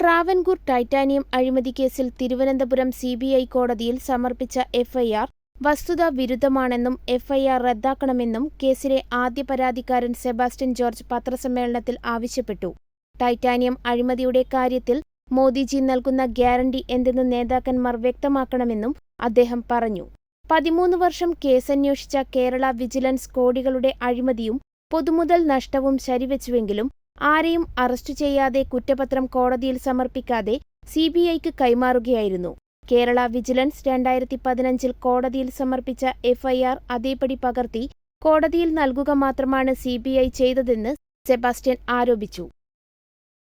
Travancore titanium അഴിമതി കേസിൽ Thiruvananthapuram C B I കോടതിയിൽ സമർപ്പിച്ച എഫ്ഐആർ വസ്തുതാ വിരുദ്ധമാണെന്നും എഫ്ഐആർ റദ്ദാക്കണമെന്നും കേസിലെ ആദ്യ പരാതിക്കാരൻ സെബാസ്റ്റ്യൻ ജോർജ് പത്രസമ്മേളനത്തിൽ ആവശ്യപ്പെട്ടു. ടൈറ്റാനിയം അഴിമതിയുടെ കാര്യത്തിൽ മോദിജി നൽകുന്ന ഗ്യാരണ്ടി എന്തെന്ന് നേതാക്കന്മാർ വ്യക്തമാക്കണമെന്നും അദ്ദേഹം പറഞ്ഞു. പതിമൂന്ന് വർഷം കേസന്വേഷിച്ച കേരള വിജിലൻസ് കോടികളുടെ അഴിമതിയും പൊതുമുതൽ നഷ്ടവും ശരിവെച്ചുവെങ്കിലും ആരെയും അറസ്റ്റ് ചെയ്യാതെ കുറ്റപത്രം കോടതിയിൽ സമർപ്പിക്കാതെ സി ബി ഐക്ക് കൈമാറുകയായിരുന്നു. കേരള വിജിലൻസ് രണ്ടായിരത്തി പതിനഞ്ചിൽ കോടതിയിൽ സമർപ്പിച്ച എഫ്ഐആർ അതേപടി പകർത്തി കോടതിയിൽ നൽകുക മാത്രമാണ് സി ബി ഐ ചെയ്തതെന്ന് സെബാസ്റ്റ്യൻ ആരോപിച്ചു.